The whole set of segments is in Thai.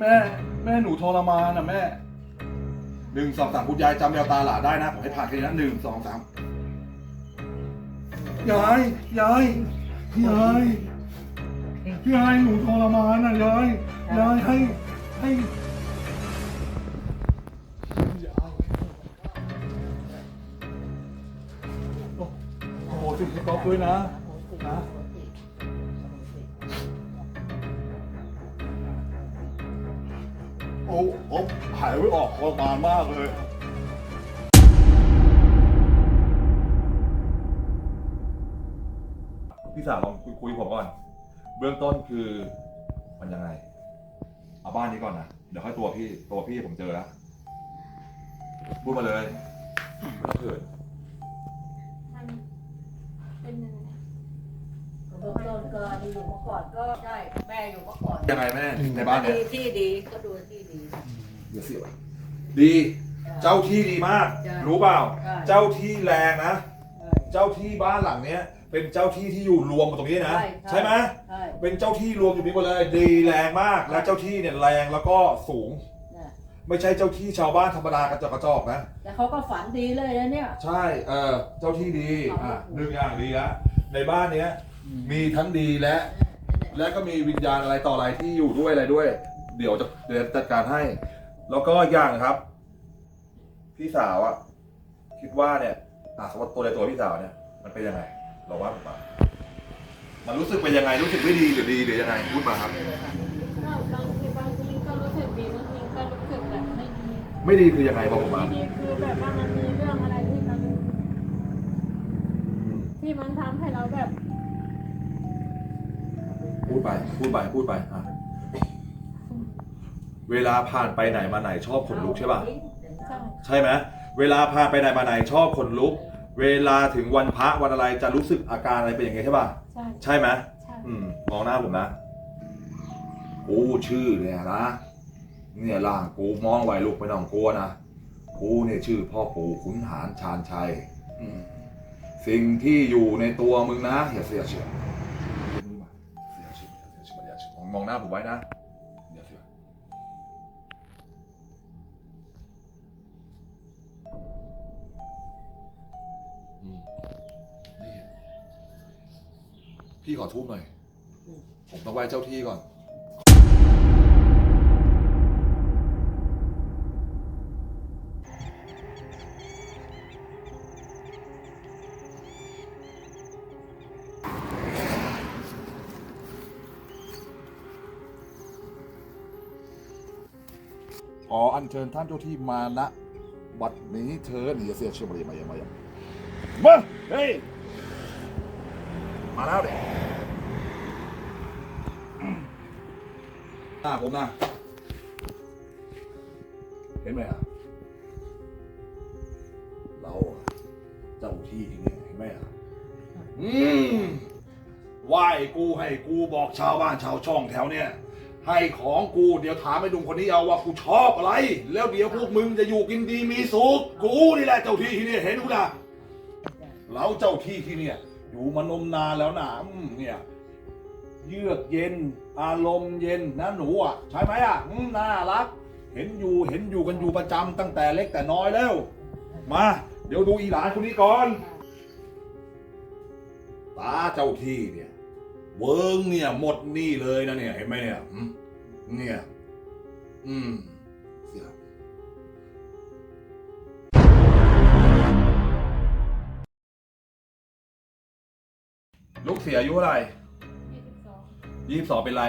แม่ แม่หนูทรมานอะแม่หนึ่งสองสามคุณยายจำแววตาหลานได้นะผมให้ผ่านแค่นี้นะหนึ่งสองสามยายยายยายยายหนูทรมานอะยายยายให้ให้โอ้โหจุดที่ก๊อฟด้วยนะนะ ผมหายไม่ออกทรมานมากเลย พี่สาวลองคุยคุยผมก่อน เบื้องต้นคือมันยังไง เอาบ้านนี้ก่อนนะ เดี๋ยวค่อยตัวพี่ ตัวพี่ผมเจอแล้ว พูดมาเลยถ้าเกิดมันเป็นยังไงเบื้องต้นก็ดีอยู่เมื่อก่อนก็ใช่แม่อยู่เมื่อก่อนยังไงแม่ในบ้านเนี้ยดีที่ดีก็ดูที่ ดีเดี๋ยวเสียดี เจ้าที่ดีมากใช่รู้เปล่า ใช่ เจ้าที่แรงนะ ใช่ เจ้าที่บ้านหลังเนี้ย เป็นเจ้าที่ที่อยู่รวมกันตรงนี้นะใช่ใช่ใช่ไหมใช่เป็นเจ้าที่รวมอยู่นี้หมดเลยดีแรงมากและเจ้าที่เนี่ยแรงแล้วก็สูงเนี่ยไม่ใช่เจ้าที่ชาวบ้านธรรมดากระจอกกระจอกนะ แต่เขาก็ฝันดีเลยนะเนี่ย ใช่ เออเจ้าที่ดีอ๋ออ่ อะหนึ่งอย่างดีละในบ้านเนี้ย มีทั้งดีและ และก็มีวิญญาณอะไรต่ออะไรที่อยู่ด้วยอะไรด้วย เดี๋ยวจะเดี๋ยวจัดการให้ แล้วก็อย่างครับ พี่สาวอะคิดว่าเนี่ยอะสมมติตัวในตัวพี่สาวเนี่ย มันเป็นยังไงเราว่าผมมามันรู้สึกเป็นยังไงรู้สึกไม่ดีหรือดีหรือยังไงพูดมาครับ ก็บางทีบางทีก็รู้สึกดีบางทีก็รู้สึกแบบไม่ดีไม่ดีคือยังไงบอกผมมาไม่ดีคือแบบว่ามันมีเรื่องอะไรที่มันที่มันทำให้เราแบบ พูดไป พูดไปพูดไปอะ เวลาผ่านไปไหนมาไหนชอบขนลุกใช่ป่ะใช่ใช่ไหมเวลาพาไปไหนมาไหนชอบขนลุก เวลาถึงวันพระวันอะไรจะรู้สึกอาการอะไรเป็นอย่างไงใช่ป่ะใช่ใช่ไหมใช่อืมมองหน้าผมนะกูชื่อเนี่ยนะเนี่ยล่างกูมองไว้ลูกไม่ต้องกลัวนะกูเนี่ยชื่อพ่อปู่ขุนหารชาญชัยอืมสิ่งที่อยู่ในตัวมึงนะอย่าเสียเชื่อเสียเชื่อเสียเชื่ออย่าเชื่อมองหน้าผมไว้นะ พี่ขอทูบหน่อย ผมต้องไหว้เจ้าที่ก่อน ขออัญเชิญท่านเจ้าที่มาณบัดนี้เถิดอย่าเสียเชื่อมาอย่ามาอย่ามาอย่ามาเฮ้ย มาแล้วเด็ก น้าผมนะ เห็นไหมอะ เราเจ้าที่ที่นี่เห็นไหมอะ อืมไหว้กูให้กูบอกชาวบ้านชาวช่องแถวเนี่ย ให้ของกูเดี๋ยวถามไอ้หนุ่มคนนี้เอาว่ากูชอบอะไร แล้วเดี๋ยวพวกมึงจะอยู่กินดีมีสุขกูนี่แหละเจ้าที่ที่นี่เห็นดูนะเราเจ้าที่ที่เนี่ย อยู่มานมนานแล้วนะอืมเนี่ย เยือกเย็น อารมณ์เย็นนะหนูอะ ใช่ไหมอะน่ารัก เห็นอยู่เห็นอยู่กันอยู่ประจำตั้งแต่เล็กแต่น้อยแล้ว มา เดี๋ยวดูอีหลานคนนี้ก่อนตาเจ้าที่เนี่ยเวิงเนี่ยหมดนี่เลยนะเนี่ยเห็นไหมเนี่ยเนี่ย อืมเสียลูกเสียอายุเท่าไหร่ ยี่สิบสองเป็นไร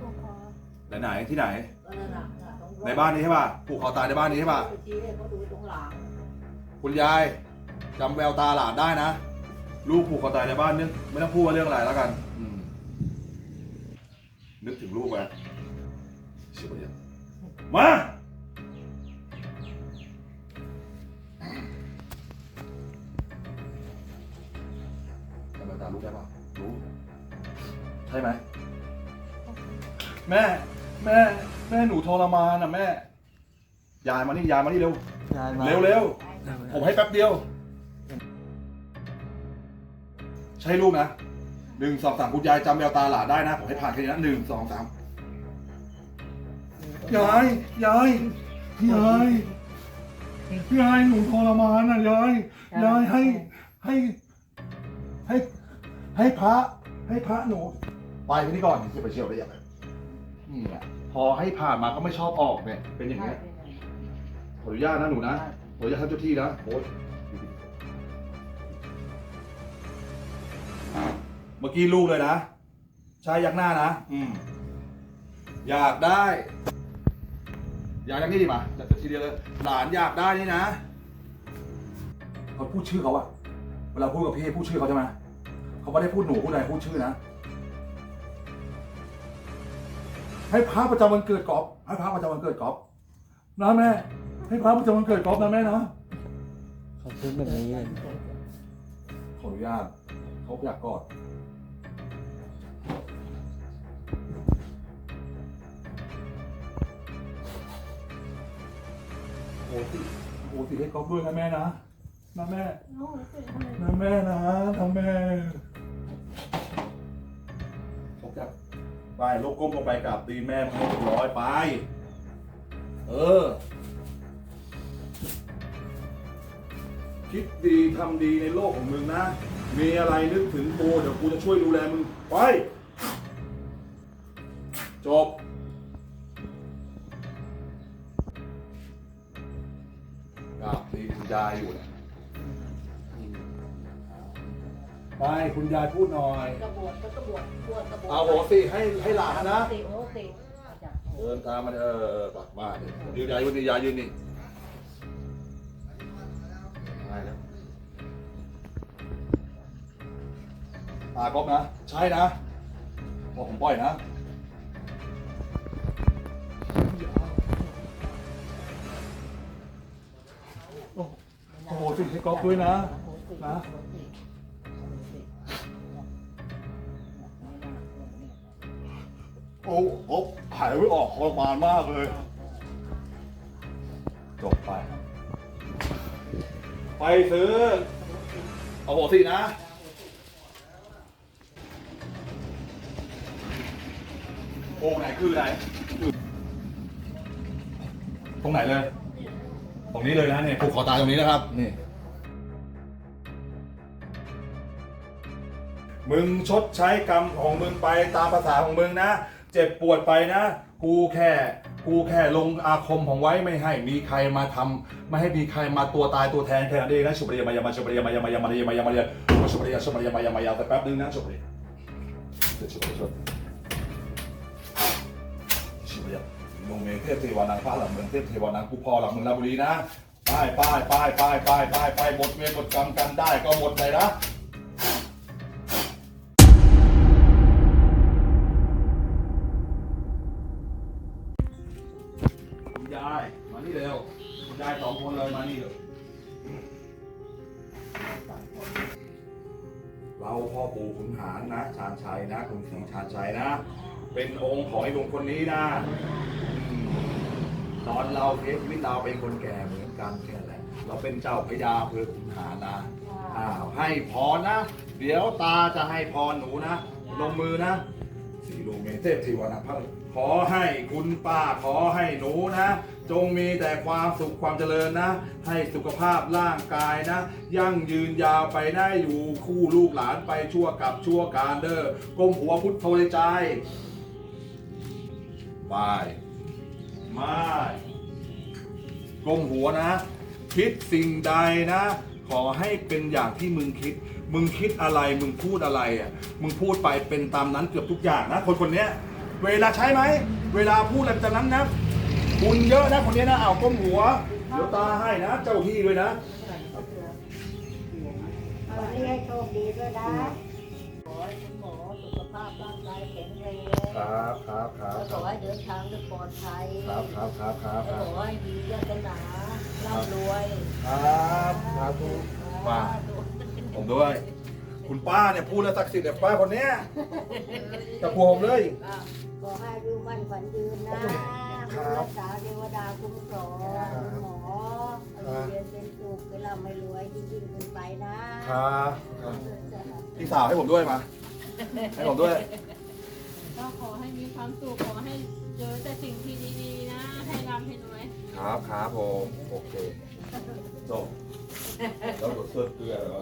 ผูกคอไหนไหนที่ไหนก็นั่นน่ะน่ะตรงในบ้านนี้ใช่ป่ะผูกคอตายในบ้านนี้ใช่ป่ะไปชี้ให้เขาดูตรงหลังคุณยายจำแววตาหลานได้นะลูกผูกคอตายในบ้านนึกไม่ต้องพูดว่าเรื่องอะไรแล้วกันอืมนึกถึงลูกไว้เชื่อไหมมา แม่ แม่ แม่หนูทรมานอะแม่ ยายมานี่ยายมานี่เร็วเร็วเร็วๆผมให้แป๊บเดียว ใช่ลูกนะหนึ่งสองสามคุณยายจำแววตาหลานได้นะ ผมให้ผ่านแค่นี้นะหนึ่งสองสามยายยายยายยายหนูทรมานอะยายยายให้ให้ ให้ ให้พระ ให้พระหนู ไปที่นี่ก่อนจะไปเชี่ยวได้ยังไง นี่แหละพอให้ผ่านมาก็ไม่ชอบออกเนี่ยเป็นอย่างนี้ยขออนุญาตนะหนูนะขออนุญาตท่านเจ้าที่นะโอ้ยเมื่อกี้ลูกเลยนะชายยักหน้านะอืมอยากได้อยากได้นี่ดีมาจัดทีเดียวเลยหลานอยากได้นี่นะเขาพูดชื่อเขาอะเวลาพูดกับพี่พูดชื่อเขาใช่ไหมเขาไม่ได้พูดหนูพูดอะไรพูดชื่อนะ ให้พระประจำวันเกิดกอบให้พระประจำวันเกิดกอบนะแม่ ให้พระประจำวันเกิดกอบนะแม่นะเขาพูดแบบนี้เลยขออนุญาตเขาอยากกอดโอ้สิโอ้สิให้กอบด้วยนะแม่นะนะแม่โอ้ยเสร็จทำไมนะแม่นะนะแม่เขาจะ ไปลูกก้มลงไปกับตีแม่มันให้เรียบร้อยไป เออ คิดดีทำดีในโลกของมึงนะ มีอะไรนึกถึงกูเดี๋ยวกูจะช่วยดูแลมึง ไป จบกับที่คุณยายอยู่เนี่ย ไปคุณยายพูดหน่อย กระบวดก็กระบวดบวดกระบวดเอาโหสิให้ให้หลานนะสิโอ้สิจ้ะเดินตามมันเออเออปักมาเนี่ยยืนยายยืนนี่ยายยืนนี่ได้แล้วตากบนะ ใช่นะบอกผมปล่อยนะโอ้โหสิให้กอบด้วยนะนะ โอ้โห โอ้โหายไม่ออกทรมานมากเลย จบไป ไปซื้อ เอาบอกสินะ โอ่งไหนคือไหน ตรงไหนเลย ตรงนี้เลยนะเนี่ยผูกคอตายตรงนี้นะครับ นี่ มึงชดใช้กรรมของมึงไปตามภาษาของมึงนะ เจ็บปวดไปนะ กูแค่กูแค่ลงอาคมของไว้ไม่ให้มีใครมาทำไม่ให้มีใครมาตัวตายตัวแทนแค่นั้นเองนะชุบเรียมายามาชุบเรียมายามา ยามายามายามายาชุบเรียชุบเรียมายามายาแต่แป๊บนึงนะชุบเรียชุบเรียชุบเรียมงเมเทพเทวานังฟ้าหลังเมืองเทพเทวานังกูพอหลังเมืองลาบุรีนะป้ายป้ายป้ายป้ายป้ายป้ายป้ายหมดเวรหมดกรรมกันได้ก็หมดเลยนะายสองคนเลยมานี่เร็วเราพ่อปู่ขุนหารนะชาญชัยนะคุณศรีชาญชัยนะ เป็นองค์ของไอ้ลุงคนนี้นะอืมตอนเราเทสชีวิตเราเป็นคนแก่เหมือนกันแค่นั้นแหละเราเป็นเจ้าพญาอำเภอขุนหารนะอ้าวให้พรนะ เดี๋ยวตาจะให้พรหนูนะลงมือนะ สีลูกเมเทพเทวนะพระขอให้คุณป้าขอให้หนูนะ จงมีแต่ความสุขความเจริญนะ ให้สุขภาพร่างกายนะ ยั่งยืนยาวไปได้อยู่คู่ลูกหลานไปชั่วกับชั่วการเด้อก้มหัวพุทโธในใจไปไม่ก้มหัวนะ คิดสิ่งใดนะ ขอให้เป็นอย่างที่มึงคิด มึงคิดอะไรมึงพูดอะไรอะมึงพูดไปเป็นตามนั้นเกือบทุกอย่างนะ คนคนเนี้ยเวลาใช้ไหมเวลาพูดอะไรตามนั้นนะบุญเยอะนะคนเนี้ยนะเอาก้มหัวเดี๋ยวตาให้นะ เจ้าที่ด้วยนะเอาให้ให้โชคดีด้วยนะขอให้คุณหมอสุขภาพร่างกายแข็งแรงครับครับครัแล้บวขอให้เดินทางด้วยปลอดภัยครับครับครับครับแล้วขอให้มีเยอะกันหนาร่ำรวย ครับครับทุกมา ผมด้วย คุณป้าเนี่ยพูดแล้วศักดิ์สิทธิ์แบบป้าคนเนี้ยจะพวผมเลยอะขอให้อายุมั่นขวัญยืนนะครับรักษาเทวดาคุ้มครองคุณหมออายุเรียนเป็นสุขเวลาไม่รวยยิ่งยิ่งขึ้นไปนะครับพี่สาวให้ผมด้วยมา ให้ผมด้วย ก็ขอให้มีความสุขขอให้เจอแต่สิ่งที่ดีๆนะำให้หนูไหมครับครับผม โอเคจบแล้วกดเสื้อเกลือเหรอ